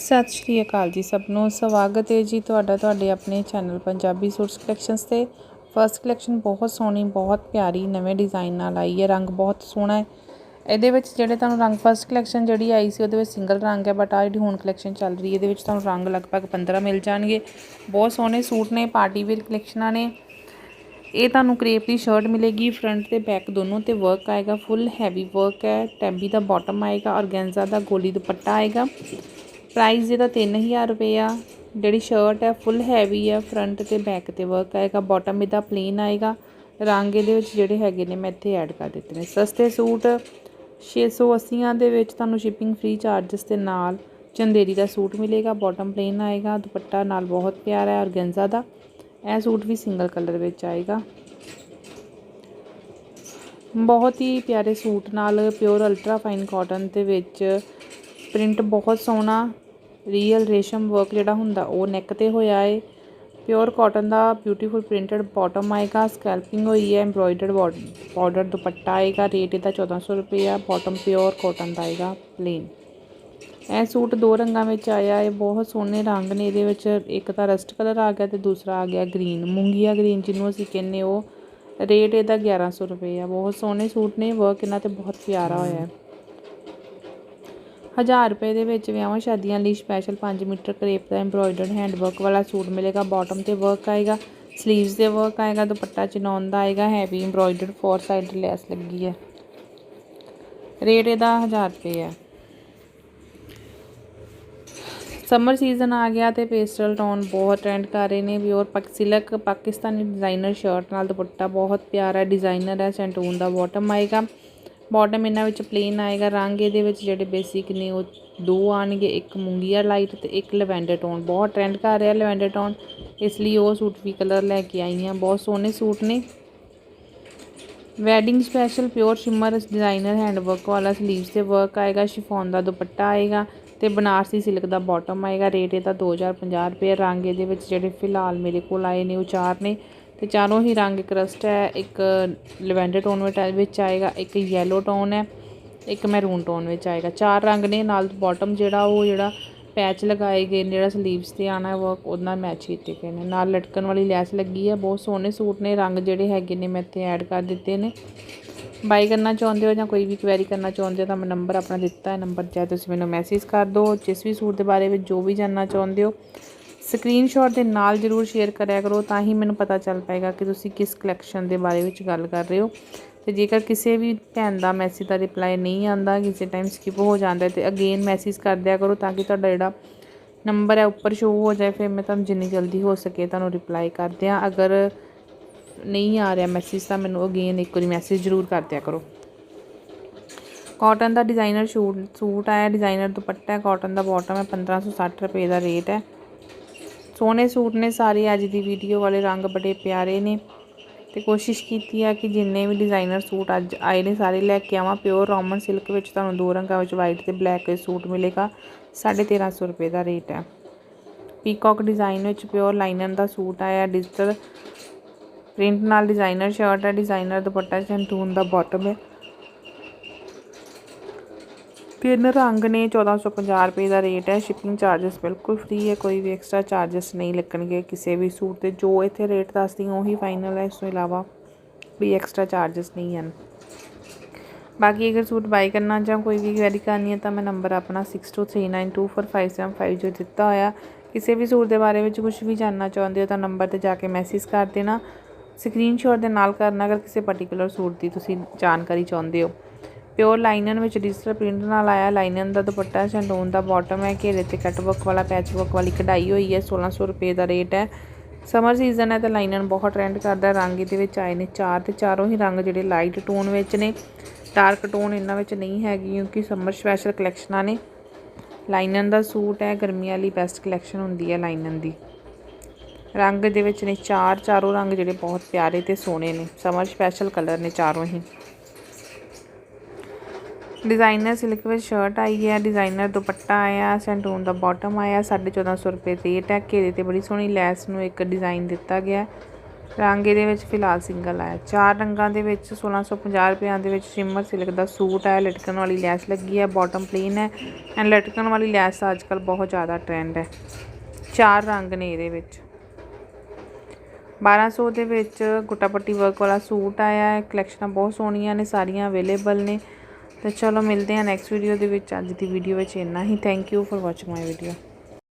ਸਤਿ ਸ਼੍ਰੀ ਅਕਾਲ ਜੀ ਸਭ ਨੂੰ। ਸਵਾਗਤ ਹੈ ਜੀ ਤੁਹਾਡਾ ਤੁਹਾਡੇ ਆਪਣੇ ਚੈਨਲ ਪੰਜਾਬੀ ਸੂਟਸ ਕਲੈਕਸ਼ਨਸ ਤੇ। ਫਰਸਟ ਕਲੈਕਸ਼ਨ ਬਹੁਤ ਸੋਹਣੀ, ਬਹੁਤ ਪਿਆਰੀ, ਨਵੇਂ ਡਿਜ਼ਾਈਨ ਨਾਲ ਆਈ ਹੈ। ਰੰਗ ਬਹੁਤ ਸੋਹਣਾ ਹੈ। ਇਹਦੇ ਵਿੱਚ ਜਿਹੜੇ ਤੁਹਾਨੂੰ ਰੰਗ ਫਰਸਟ ਕਲੈਕਸ਼ਨ ਜਿਹੜੀ ਆਈ ਸੀ, ਉਹਦੇ ਵਿੱਚ ਸਿੰਗਲ ਰੰਗ ਹੈ ਬਟ ਆ ਜਿਹੜੀ ਹੁਣ ਕਲੈਕਸ਼ਨ ਚੱਲ ਰਹੀ ਹੈ, ਇਹਦੇ ਵਿੱਚ ਤੁਹਾਨੂੰ ਰੰਗ ਲਗਭਗ 15 ਮਿਲ ਜਾਣਗੇ। ਬਹੁਤ ਸੋਹਣੇ ਸੂਟ ਨੇ ਪਾਰਟੀ ਵੇਅਰ ਕਲੈਕਸ਼ਨਾਂ ਨੇ। ਇਹ ਤੁਹਾਨੂੰ ਕਰੇਪ ਦੀ ਸ਼ਰਟ ਮਿਲੇਗੀ ਫਰੰਟ ਤੇ ਬੈਕ ਦੋਨੋਂ ਤੇ ਵਰਕ ਆਏਗਾ ਫੁੱਲ ਹੈਵੀ ਵਰਕ ਹੈ। ਟੈਂਬੀ ਦਾ ਬਾਟਮ ਆਏਗਾ ਔਰਗੈਂਜ਼ਾ ਦਾ ਗੋਲੀ ਦੁਪੱਟਾ ਆਏਗਾ। ਪ੍ਰਾਈਸ ਇਹਦਾ 3000 ਰੁਪਏ ਆ। ਜਿਹੜੀ ਸ਼ਰਟ ਹੈ ਫੁੱਲ ਹੈਵੀ ਆ ਫਰੰਟ ਤੇ ਬੈਕ ਤੇ ਵਰਕ ਆਏਗਾ ਬਾਟਮ ਇਹਦਾ ਪਲੇਨ ਆਏਗਾ। ਰੰਗ ਇਹਦੇ ਵਿੱਚ ਜਿਹੜੇ ਹੈਗੇ ਨੇ, ਮੈਂ ਇੱਥੇ ਐਡ ਕਰ ਦਿੱਤੇ ਨੇ। ਸਸਤੇ ਸੂਟ 680 ਦੇ ਵਿੱਚ ਤੁਹਾਨੂੰ ਸ਼ਿਪਿੰਗ ਫ੍ਰੀ ਚਾਰजेस ਦੇ ਨਾਲ ਚੰਦੇਰੀ ਦਾ ਸੂਟ ਮਿਲੇਗਾ ਬਾਟਮ ਪਲੇਨ ਆਏਗਾ, ਦੁਪੱਟਾ ਨਾਲ ਬਹੁਤ ਪਿਆਰਾ ਹੈ, ਔਰਗੈਂਜ਼ਾ ਦਾ। ਇਹ ਸੂਟ ਵੀ ਸਿੰਗਲ ਕਲਰ ਵਿੱਚ ਆਏਗਾ। ਬਹੁਤ ਹੀ ਪਿਆਰੇ ਸੂਟ ਨਾਲ ਪਿਓਰ ਅਲਟਰਾ ਫਾਈਨ ਕਾਟਨ ਦੇ ਵਿੱਚ ਪ੍ਰਿੰਟ ਬਹੁਤ ਸੋਹਣਾ ਰੀਅਲ ਰੇਸ਼ਮ ਵਰਕ ਜਿਹੜਾ ਹੁੰਦਾ, ਉਹ ਨੈਕ ਤੇ ਹੋਇਆ ਏ। ਪਿਓਰ ਕਾਟਨ ਦਾ ਬਿਊਟੀਫੁਲ ਪ੍ਰਿੰਟਡ ਬਾਟਮ ਆਏਗਾ ਸਕੈਲਪਿੰਗ ਹੋਈ ਹੈ ਐਮਬ੍ਰੋਇਡਰਡ ਬਾਰਡਰ ਦੁਪੱਟਾ ਆਏਗਾ ਰੇਟ ਇਹਦਾ 1400 ਰੁਪਏ ਆ ਬਾਟਮ ਪਿਓਰ ਕਾਟਨ ਦਾ ਆਏਗਾ ਪਲੇਨ ਇਹ ਸੂਟ ਦੋ ਰੰਗਾਂ ਵਿੱਚ ਆਇਆ ਹੈ ਬਹੁਤ ਸੋਹਣੇ ਰੰਗ ਨੇ, ਇਹਦੇ ਵਿੱਚ ਇੱਕ ਤਾਂ ਰਸਟ ਕਲਰ ਆ ਗਿਆ ਤੇ ਦੂਸਰਾ ਆ ਗਿਆ ਗ੍ਰੀਨ ਮੂੰਗੀਆ ਗ੍ਰੀਨ ਜਿਹਨੂੰ ਅਸੀਂ ਕਹਿੰਨੇ ਉਹ ਰੇਟ ਇਹਦਾ 1100 ਰੁਪਏ ਆ ਬਹੁਤ ਸੋਹਣੇ ਸੂਟ ਨੇ ਵਰਕ ਇਹਨਾਂ ਤੇ ਬਹੁਤ ਪਿਆਰਾ ਹੋਇਆ। ਹੈ 1000 ਰੁਪਏ ਦੇ ਵਿੱਚ ਵਿਆਹਾਂ ਸ਼ਾਦੀਆਂ ਲਈ ਸਪੈਸ਼ਲ 5 ਮੀਟਰ ਕਰੇਪ ਦਾ ਐਮਬ੍ਰੋਇਡਰਡ ਹੈਂਡ ਵਰਕ ਵਾਲਾ ਸੂਟ ਮਿਲੇਗਾ। ਬਾਟਮ ਤੇ ਵਰਕ ਆਏਗਾ ਸਲੀਵਸ ਦੇ ਵਰਕ ਆਏਗਾ, ਦੁਪੱਟਾ ਚਨੌਨ ਦਾ ਆਏਗਾ heavy embroidered four side lace ਲੱਗੀ ਹੈ। ਰੇਟ ਇਹਦਾ 1000 ਰੁਪਏ ਹੈ। ਸਮਰ ਸੀਜ਼ਨ ਆ ਗਿਆ ਤੇ ਪੇਸਟਲ ਟੋਨ ਬਹੁਤ ਟ੍ਰੈਂਡ ਕਰ ਰਹੇ ਨੇ। ਪਿਓਰ ਪਕ ਸਿਲਕ ਪਾਕਿਸਤਾਨੀ ਡਿਜ਼ਾਈਨਰ ਸ਼ਰਟ ਨਾਲ ਦੁਪੱਟਾ ਬਹੁਤ ਪਿਆਰਾ ਡਿਜ਼ਾਈਨਰ ਹੈ ਸੈਂਟੂਨ ਦਾ ਬਾਟਮ ਆਏਗਾ। ਬਾਟਮ ਇਹਨਾਂ ਵਿੱਚ ਪਲੇਨ ਆਏਗਾ। ਰੰਗ ਇਹਦੇ ਵਿੱਚ ਜਿਹੜੇ ਬੇਸਿਕ ਨੇ, ਉਹ ਦੋ ਆਣਗੇ ਇੱਕ ਮੂੰਗੀਆ ਲਾਈਟ ਤੇ ਇੱਕ ਲਵੈਂਡਰ ਟੋਨ ਬਹੁਤ ਟ੍ਰੈਂਡ ਕਰ ਰਿਹਾ ਲਵੈਂਡਰ ਟੋਨ ਇਸ ਲਈ ਉਹ ਸੂਟ ਵੀ ਕਲਰ ਲੈ ਕੇ ਆਈ ਹਾਂ ਬਹੁਤ ਸੋਹਣੇ ਸੂਟ ਨੇ। Wedding special pure shimmer designer hand work ਵਾਲਾ ਸਲੀਵਸ ਤੇ ਵਰਕ ਆਏਗਾ। ਸ਼ਿਫੋਨ ਦਾ ਦੁਪੱਟਾ ਆਏਗਾ ਤੇ ਬਨਾਰਸੀ ਸਿਲਕ ਦਾ ਬਾਟਮ ਆਏਗਾ। ਰੇਟ ਇਹਦਾ 2050 ਰੁਪਏ। ਰੰਗ ਇਹਦੇ ਵਿੱਚ ਜਿਹੜੇ ਫਿਲਹਾਲ ਮੇਰੇ ਕੋਲ ਆਏ ਨੇ, ਉਹ ਚਾਰ ਨੇ। ਤੇ ਚਾਰੋਂ ਹੀ ਰੰਗ ਕਰਸਟ ਹੈ। ਇੱਕ ਲਵੈਂਡਰ ਟੋਨ ਵਿੱਚ ਆਏਗਾ, ਇੱਕ ਯੈਲੋ ਟੋਨ ਹੈ, ਇੱਕ ਮੈਰੂਨ ਟੋਨ ਵਿੱਚ ਆਏਗਾ। ਚਾਰ ਰੰਗ ਨੇ, ਨਾਲ ਬਾਟਮ ਜਿਹੜਾ ਉਹ ਜਿਹੜਾ ਪੈਚ ਲਗਾਏ ਗਏ ਨੇ, ਜਿਹੜਾ ਸਲੀਵਸ ਤੇ ਆਣਾ ਵਰਕ ਉਹਦੇ ਨਾਲ ਮੈਚ ਕੀਤੇ ਗਏ ਨੇ। ਨਾਲ ਲਟਕਣ ਵਾਲੀ ਲੈਸ ਲੱਗੀ ਹੈ, ਬਹੁਤ ਸੋਹਣੇ ਸੂਟ ਨੇ, ਰੰਗ ਜਿਹੜੇ ਹੈਗੇ ਨੇ ਮੈਂ ਇੱਥੇ ਐਡ ਕਰ ਦਿੱਤੇ ਨੇ। ਬਾਈ ਕਰਨਾ ਚਾਹੁੰਦੇ ਹੋ ਜਾਂ ਕੋਈ ਵੀ ਕੁਐਰੀ ਕਰਨਾ ਚਾਹੁੰਦੇ ਹੋ ਤਾਂ ਮੈਂ ਨੰਬਰ ਆਪਣਾ ਦਿੱਤਾ ਹੈ। ਨੰਬਰ ਚਾਹੇ ਤੁਸੀਂ ਮੈਨੂੰ ਮੈਸੇਜ ਕਰ ਦਿਓ, ਜਿਸ ਵੀ ਸੂਟ ਦੇ ਬਾਰੇ ਵਿੱਚ ਜੋ ਵੀ ਜਾਨਣਾ ਚਾਹੁੰਦੇ ਹੋ। ਸਕਰੀਨਸ਼ਾਟ ਦੇ ਨਾਲ ਜਰੂਰ ਸ਼ੇਅਰ ਕਰਿਆ ਕਰੋ ਤਾਂ ਹੀ ਮੈਨੂੰ ਪਤਾ ਚੱਲ ਪਾਏਗਾ ਕਿ ਤੁਸੀਂ ਕਿਸ ਕਲੈਕਸ਼ਨ ਦੇ ਬਾਰੇ ਵਿੱਚ ਗੱਲ ਕਰ ਰਹੇ ਹੋ। ਤੇ ਜੇਕਰ ਕਿਸੇ ਵੀ ਭੈਣ ਦਾ ਮੈਸੇਜ ਦਾ ਰਿਪਲਾਈ ਨਹੀਂ ਆਂਦਾ ਕਿਸੇ ਟਾਈਮ ਸਕਿਪ ਹੋ ਜਾਂਦਾ ਤੇ ਅਗੇਨ ਮੈਸੇਜ ਕਰ ਦਿਆ ਕਰੋ ਤਾਂ ਕਿ ਤੁਹਾਡਾ ਜਿਹੜਾ ਨੰਬਰ ਹੈ ਉੱਪਰ ਸ਼ੋਅ ਹੋ ਜਾਏ, ਫਿਰ ਮੈਂ ਤੁਹਾਨੂੰ ਜਿੰਨੀ ਜਲਦੀ ਹੋ ਸਕੇ ਤੁਹਾਨੂੰ ਰਿਪਲਾਈ ਕਰ ਦਿਆਂ। ਅਗਰ ਨਹੀਂ ਆ ਰਿਹਾ ਮੈਸੇਜ ਤਾਂ ਮੈਨੂੰ ਅਗੇਨ ਇੱਕ ਵਾਰੀ ਮੈਸੇਜ ਜ਼ਰੂਰ ਕਰ ਦਿਆ ਕਰੋ। ਕਾਟਨ ਦਾ ਡਿਜ਼ਾਈਨਰ ਸ਼ੂਟ, ਸੂਟ ਆਇਆ ਡਿਜ਼ਾਈਨਰ ਦੁਪੱਟਾ ਹੈ ਕਾਟਨ ਦਾ ਬਾਟਮ ਹੈ 1560 ਰੁਪਏ ਦਾ ਰੇਟ ਹੈ। ਸੋਹਣੇ ਸੂਟ ਨੇ, ਸਾਰੇ ਅੱਜ ਦੀ ਵੀਡੀਓ ਵਾਲੇ ਰੰਗ ਬੜੇ ਪਿਆਰੇ ਨੇ ਤੇ ਕੋਸ਼ਿਸ਼ ਕੀਤੀ ਆ ਕਿ ਜਿੰਨੇ ਵੀ ਡਿਜ਼ਾਈਨਰ ਸੂਟ ਅੱਜ ਆਏ ਨੇ, ਸਾਰੇ ਲੈ ਕੇ ਆਵਾਂ। ਪਿਓਰ ਰੋਮਨ ਸਿਲਕ ਵਿੱਚ ਤੁਹਾਨੂੰ ਦੋ ਰੰਗਾਂ ਵਿੱਚ ਵਾਈਟ ਤੇ ਬਲੈਕ ਸੂਟ ਮਿਲੇਗਾ 1350 ਰੁਪਏ ਦਾ ਰੇਟ ਹੈ। ਪੀਕਾਕ ਡਿਜ਼ਾਈਨ ਵਿੱਚ ਪਿਓਰ ਲਾਈਨਰ ਦਾ ਸੂਟ ਆਇਆ ਡਿਜੀਟਲ ਪ੍ਰਿੰਟ ਨਾਲ ਡਿਜ਼ਾਈਨਰ ਸ਼ਰਟ ਹੈ ਡਿਜ਼ਾਈਨਰ ਦੁਪੱਟਾ ਸ਼ੈਂਟੂਨ ਦਾ ਬਾਟਮ ਹੈ। ਤਿੰਨ ਰੰਗ ਨੇ 1450 ਰੁਪਏ ਦਾ ਰੇਟ ਹੈ ਸ਼ਿਪਿੰਗ ਚਾਰजेस ਬਿਲਕੁਲ ਫ੍ਰੀ ਹੈ, ਕੋਈ ਵੀ ਐਕਸਟਰਾ ਚਾਰजेस ਨਹੀਂ ਲੱਗਣਗੇ ਕਿਸੇ ਵੀ ਸੂਟ ਤੇ, ਜੋ ਇੱਥੇ ਰੇਟ ਦੱਸਦੀ ਹਾਂ, ਉਹੀ ਫਾਈਨਲ ਹੈ, ਇਸ ਤੋਂ ਇਲਾਵਾ ਵੀ ਐਕਸਟਰਾ ਚਾਰजेस ਨਹੀਂ ਹਨ। ਬਾਕੀ ਅਗਰ ਸੂਟ ਬਾਈ ਕਰਨਾ ਜਾਂ ਕੋਈ ਵੀ ਕੁਐਰੀ ਕਰਨੀ ਹੈ, ਤਾਂ ਮੈਂ ਨੰਬਰ ਆਪਣਾ 6239245750 ਦਿੱਤਾ ਹੋਇਆ। ਕਿਸੇ ਵੀ ਸੂਟ ਦੇ ਬਾਰੇ ਵਿੱਚ ਕੁਝ ਵੀ ਜਾਣਨਾ ਚਾਹੁੰਦੇ ਹੋ, ਤਾਂ ਨੰਬਰ ਤੇ ਜਾ ਕੇ ਮੈਸੇਜ ਕਰ ਦੇਣਾ। ਸਕਰੀਨਸ਼ਾਟ ਦੇ ਨਾਲ ਕਰਨਾ, ਅਗਰ ਕਿਸੇ ਪਾਰਟਿਕੂਲਰ ਸੂਟ ਦੀ ਤੁਸੀਂ ਜਾਣਕਾਰੀ ਚਾਹੁੰਦੇ ਹੋ। ਪਿਓਰ ਲਾਈਨਨ ਵਿੱਚ ਡਿਜੀਟਲ ਪ੍ਰਿੰਟ ਨਾਲ ਆਇਆ ਲਾਈਨਨ ਦਾ ਦੁਪੱਟਾ, ਸ਼ੈਂਡੋਨ ਦਾ ਬਾਟਮ ਹੈ, ਘੇਰੇ ਤੇ ਕੱਟ ਵਰਕ ਵਾਲਾ ਪੈਚ ਵਰਕ ਵਾਲੀ ਕਢਾਈ ਹੋਈ ਹੈ 1600 ਰੁਪਏ ਦਾ ਰੇਟ ਹੈ। ਸਮਰ ਸੀਜ਼ਨ ਹੈ ਤਾਂ ਲਾਈਨਨ ਬਹੁਤ ਟ੍ਰੈਂਡ ਕਰਦਾ ਰੰਗ ਇਹਦੇ ਵਿੱਚ ਆਏ ਨੇ ਚਾਰ ਤੇ ਚਾਰੋਂ ਹੀ ਰੰਗ ਜਿਹੜੇ ਲਾਈਟ ਟੋਨ ਵਿੱਚ ਨੇ। ਡਾਰਕ ਟੋਨ ਇਹਨਾਂ ਵਿੱਚ ਨਹੀਂ ਹੈਗੀ ਕਿਉਂਕਿ ਸਮਰ ਸਪੈਸ਼ਲ ਕਲੈਕਸ਼ਨਾਂ ਨੇ। ਲਾਈਨਨ ਦਾ ਸੂਟ ਹੈ, ਗਰਮੀਆਂ ਲਈ ਬੈਸਟ ਕਲੈਕਸ਼ਨ ਹੁੰਦੀ ਹੈ ਲਾਈਨਨ ਦੀ। ਰੰਗ ਦੇ ਵਿੱਚ ਨੇ ਚਾਰ ਚਾਰੋਂ ਰੰਗ ਜਿਹੜੇ ਬਹੁਤ ਪਿਆਰੇ ਤੇ ਸੋਹਣੇ ਨੇ। ਸਮਰ ਸਪੈਸ਼ਲ ਕਲਰ ਨੇ ਚਾਰੋਂ ਹੀ। ਡਿਜ਼ਾਈਨਰ ਸਿਲਕ ਵਿੱਚ ਸ਼ਰਟ ਆਈ ਹੈ ਡਿਜ਼ਾਈਨਰ ਦੁਪੱਟਾ ਆਇਆ ਸੈਂਟੂਨ ਦਾ ਬਾਟਮ ਆਇਆ 1450 ਰੁਪਏ ਰੇਟ ਹੈ। ਘੇਰੇ ਤੇ ਬੜੀ ਸੋਹਣੀ ਲੈਸ ਨੂੰ ਇੱਕ ਡਿਜ਼ਾਈਨ ਦਿੱਤਾ ਗਿਆ ਰੰਗ ਇਹਦੇ ਵਿੱਚ ਫਿਲਹਾਲ ਸਿੰਗਲ ਆਇਆ। ਚਾਰ ਰੰਗਾਂ ਦੇ ਵਿੱਚ 1650 ਰੁਪਿਆਂ ਦੇ ਵਿੱਚ ਸ਼ਿਮਰ ਸਿਲਕ ਦਾ ਸੂਟ ਆਇਆ ਲਟਕਣ ਵਾਲੀ ਲੈਸ ਲੱਗੀ ਹੈ ਬਾਟਮ ਪਲੇਨ ਹੈ ਐਂਡ ਲਟਕਣ ਵਾਲੀ ਲੈਸ ਦਾ ਅੱਜਕੱਲ ਬਹੁਤ ਜ਼ਿਆਦਾ ਟ੍ਰੈਂਡ ਹੈ। ਚਾਰ ਰੰਗ ਨੇ ਇਹਦੇ ਵਿੱਚ। 1200 ਦੇ ਵਿੱਚ ਗੁੱਟਾਪੱਟੀ ਵਰਕ ਵਾਲਾ ਸੂਟ ਆਇਆ ਹੈ ਕਲੈਕਸ਼ਨਾਂ ਬਹੁਤ ਸੋਹਣੀਆਂ ਨੇ, ਸਾਰੀਆਂ ਅਵੇਲੇਬਲ ਨੇ। ਤੇ ਚਲੋ ਮਿਲਦੇ ਹਾਂ ਨੈਕਸਟ ਵੀਡੀਓ ਦੇ ਵਿੱਚ। ਅੱਜ ਦੀ ਵੀਡੀਓ ਵਿੱਚ ਇੰਨਾ ਹੀ। Thank you for watching my video